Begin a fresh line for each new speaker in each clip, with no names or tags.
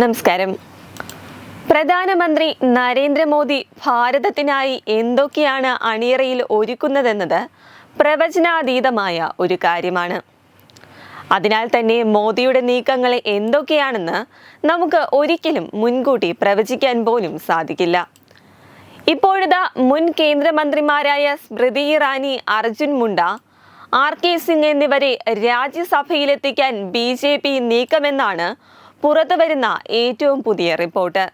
നമസ്കാരം. പ്രധാനമന്ത്രി നരേന്ദ്രമോദി ഭാരതത്തിനായി എന്തൊക്കെയാണ് അണിയറയിൽ ഒരുക്കുന്നതെന്നത് പ്രവചനാതീതമായ ഒരു കാര്യമാണ്. അതിനാൽ തന്നെ മോദിയുടെ നീക്കങ്ങൾ എന്തൊക്കെയാണെന്ന് നമുക്ക് ഒരിക്കലും മുൻകൂട്ടി പ്രവചിക്കാൻ പോലും സാധിക്കില്ല. ഇപ്പോഴിതാ മുൻ കേന്ദ്രമന്ത്രിമാരായ സ്മൃതി ഇറാനി അർജുൻ മുണ്ട ആർ കെ സിംഗ് എന്നിവരെ രാജ്യസഭയിലെത്തിക്കാൻ ബി ജെ പി നീക്കമെന്നാണ് പുറത്തുവരുന്ന ഏറ്റവും പുതിയ റിപ്പോർട്ട്.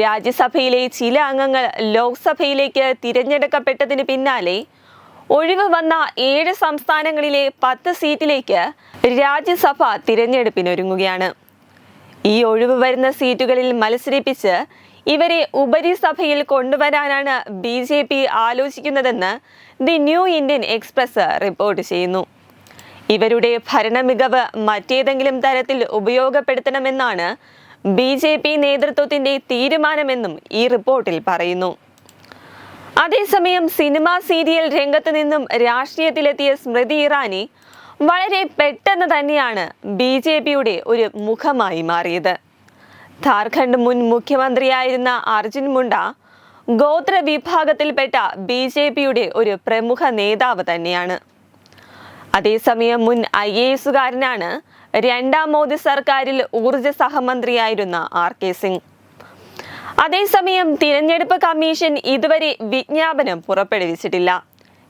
രാജ്യസഭയിലെ ചില അംഗങ്ങൾ ലോക്സഭയിലേക്ക് തിരഞ്ഞെടുക്കപ്പെട്ടതിന് പിന്നാലെ ഒഴിവ് വന്ന ഏഴ് സംസ്ഥാനങ്ങളിലെ പത്ത് സീറ്റിലേക്ക് രാജ്യസഭ തിരഞ്ഞെടുപ്പിനൊരുങ്ങുകയാണ്. ഈ ഒഴിവ് വരുന്ന സീറ്റുകളിൽ മത്സരിപ്പിച്ച് ഇവരെ ഉപരിസഭയിൽ കൊണ്ടുവരാനാണ് B J P ആലോചിക്കുന്നതെന്ന് the new Indian express report ചെയ്യുന്നു. ഇവരുടെ ഭരണമികവ് മറ്റേതെങ്കിലും തരത്തിൽ ഉപയോഗപ്പെടുത്തണമെന്നാണ് ബി ജെ പി നേതൃത്വത്തിന്റെ തീരുമാനമെന്നും ഈ റിപ്പോർട്ടിൽ പറയുന്നു. അതേസമയം സിനിമ സീരിയൽ രംഗത്ത് നിന്നും രാഷ്ട്രീയത്തിലെത്തിയ സ്മൃതി ഇറാനി വളരെ പെട്ടെന്ന് തന്നെയാണ് ബി ജെ പിയുടെ ഒരു മുഖമായി മാറിയത്. ഝാർഖണ്ഡ് മുൻ മുഖ്യമന്ത്രിയായിരുന്ന അർജുൻ മുണ്ട ഗോത്ര വിഭാഗത്തിൽപ്പെട്ട ബി ജെ പിയുടെ ഒരു പ്രമുഖ നേതാവ് തന്നെയാണ്. അതേസമയം മുൻ ഐ എ എസുകാരനാണ് രണ്ടാം മോദി സർക്കാരിൽ ഊർജ സഹമന്ത്രിയായിരുന്ന ആർ കെ സിംഗ്. അതേസമയം തിരഞ്ഞെടുപ്പ് കമ്മീഷൻ ഇതുവരെ വിജ്ഞാപനം പുറപ്പെടുവിച്ചിട്ടില്ല.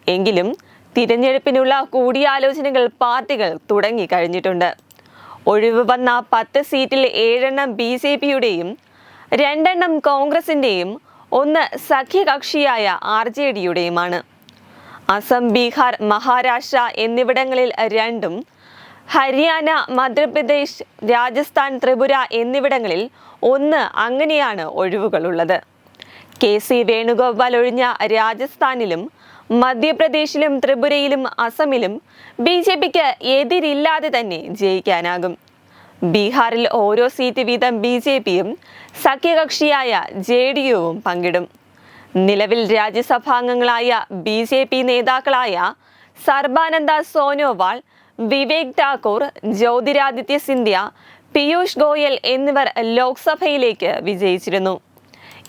എങ്കിലും തിരഞ്ഞെടുപ്പിനുള്ള കൂടിയാലോചനകൾ പാർട്ടികൾ തുടങ്ങി കഴിഞ്ഞിട്ടുണ്ട്. ഒഴിവ് വന്ന പത്ത് സീറ്റിൽ ഏഴെണ്ണം ബി ജെ പിയുടെയും രണ്ടെണ്ണം കോൺഗ്രസിന്റെയും ഒന്ന് സഖ്യകക്ഷിയായ ആർ ജെ ഡിയുടെയുമാണ്. അസം ബീഹാർ മഹാരാഷ്ട്ര എന്നിവിടങ്ങളിൽ രണ്ടും ഹരിയാന മധ്യപ്രദേശ് രാജസ്ഥാൻ ത്രിപുര എന്നിവിടങ്ങളിൽ ഒന്ന് അങ്ങനെയാണ് ഒഴിവുകളുള്ളത്. കെ സി വേണുഗോപാൽ ഒഴിഞ്ഞ രാജസ്ഥാനിലും മധ്യപ്രദേശിലും ത്രിപുരയിലും അസമിലും ബി ജെ പിക്ക് എതിരില്ലാതെ തന്നെ ജയിക്കാനാകും. ബീഹാറിൽ ഓരോ സീറ്റ് വീതം ബി ജെ പിയും സഖ്യകക്ഷിയായ ജെ ഡി യുവും പങ്കിടും. നിലവിൽ രാജ്യസഭാംഗങ്ങളായ ബി ജെ പി നേതാക്കളായ സർബാനന്ദ സോനോവാൾ വിവേക് ഠാക്കൂർ ജ്യോതിരാദിത്യ സിന്ധ്യ പീയൂഷ് ഗോയൽ എന്നിവർ ലോക്സഭയിലേക്ക് വിജയിച്ചിരുന്നു.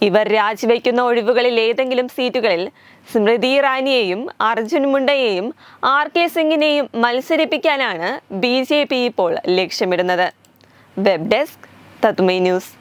ഇവർ രാജിവെക്കുന്ന ഒഴിവുകളിൽ ഏതെങ്കിലും സീറ്റുകളിൽ സ്മൃതി ഇറാനിയെയും അർജുൻ മുണ്ടയെയും ആർ കെ സിംഗിനെയും മത്സരിപ്പിക്കാനാണ് ബി ജെ പി ഇപ്പോൾ ലക്ഷ്യമിടുന്നത്. വെബ് ഡെസ്ക് തത്മൈ ന്യൂസ്.